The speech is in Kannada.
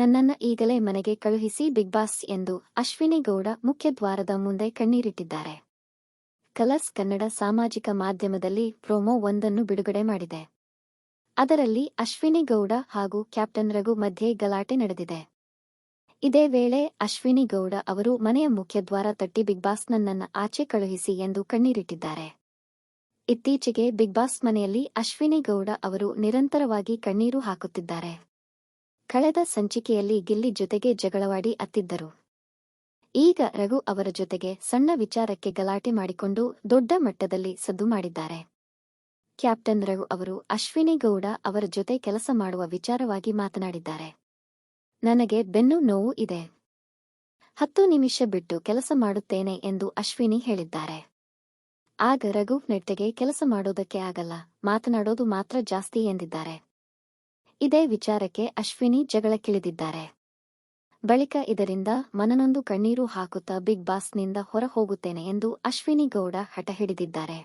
ನನ್ನನ್ನ ಈಗಲೇ ಮನೆಗೆ ಕಳುಹಿಸಿ ಬಿಗ್ ಬಾಸ್ ಎಂದು ಅಶ್ವಿನಿ ಗೌಡ ಮುಖ್ಯದ್ವಾರದ ಮುಂದೆ ಕಣ್ಣೀರಿಟ್ಟಿದ್ದಾರೆ. ಕಲರ್ಸ್ ಕನ್ನಡ ಸಾಮಾಜಿಕ ಮಾಧ್ಯಮದಲ್ಲಿ ಪ್ರೋಮೋ ಒಂದನ್ನು ಬಿಡುಗಡೆ ಮಾಡಿದೆ. ಅದರಲ್ಲಿ ಅಶ್ವಿನಿ ಗೌಡ ಹಾಗೂ ಕ್ಯಾಪ್ಟನ್ ರಘು ಮಧ್ಯೆ ಗಲಾಟೆ ನಡೆದಿದೆ. ಇದೇ ವೇಳೆ ಅಶ್ವಿನಿ ಗೌಡ ಅವರು ಮನೆಯ ಮುಖ್ಯದ್ವಾರ ತಟ್ಟಿ ಬಿಗ್ ಬಾಸ್ ನನ್ನನ್ನ ಆಚೆ ಕಳುಹಿಸಿ ಎಂದು ಕಣ್ಣೀರಿಟ್ಟಿದ್ದಾರೆ. ಇತ್ತೀಚೆಗೆ ಬಿಗ್ ಬಾಸ್ ಮನೆಯಲ್ಲಿ ಅಶ್ವಿನಿ ಗೌಡ ಅವರು ನಿರಂತರವಾಗಿ ಕಣ್ಣೀರು ಹಾಕುತ್ತಿದ್ದಾರೆ. ಕಳೆದ ಸಂಚಿಕೆಯಲ್ಲಿ ಗಿಲ್ಲಿ ಜೊತೆಗೆ ಜಗಳವಾಡಿ ಅತ್ತಿದ್ದರು. ಈಗ ರಘು ಅವರ ಜೊತೆಗೆ ಸಣ್ಣ ವಿಚಾರಕ್ಕೆ ಗಲಾಟೆ ಮಾಡಿಕೊಂಡು ದೊಡ್ಡ ಮಟ್ಟದಲ್ಲಿ ಸದ್ದು ಮಾಡಿದ್ದಾರೆ. ಕ್ಯಾಪ್ಟನ್ ರಘು ಅವರು ಅಶ್ವಿನಿ ಗೌಡ ಅವರ ಜೊತೆ ಕೆಲಸ ಮಾಡುವ ವಿಚಾರವಾಗಿ ಮಾತನಾಡಿದ್ದಾರೆ. ನನಗೆ ಬೆನ್ನು ನೋವು ಇದೆ. ಹತ್ತು ನಿಮಿಷ ಬಿಟ್ಟು ಕೆಲಸ ಮಾಡುತ್ತೇನೆ ಎಂದು ಅಶ್ವಿನಿ ಹೇಳಿದ್ದಾರೆ. ಆಗ ರಘು ನೆಟ್ಟಗೆ ಕೆಲಸ ಮಾಡೋದಕ್ಕೆ ಆಗಲ್ಲ, ಮಾತನಾಡೋದು ಮಾತ್ರ ಜಾಸ್ತಿ ಎಂದಿದ್ದಾರೆ. ಇದೇ ವಿಚಾರಕ್ಕೆ ಅಶ್ವಿನಿ ಜಗಳಕ್ಕಿಳಿದಿದ್ದಾರೆ. ಬಳಿಕ ಇದರಿಂದ ಮನನೊಂದು ಕಣ್ಣೀರು ಹಾಕುತ್ತಾ ಬಿಗ್ ಬಾಸ್ನಿಂದ ಹೊರ ಹೋಗುತ್ತೇನೆ ಎಂದು ಅಶ್ವಿನಿ ಗೌಡ ಹಠ ಹಿಡಿದಿದ್ದಾರೆ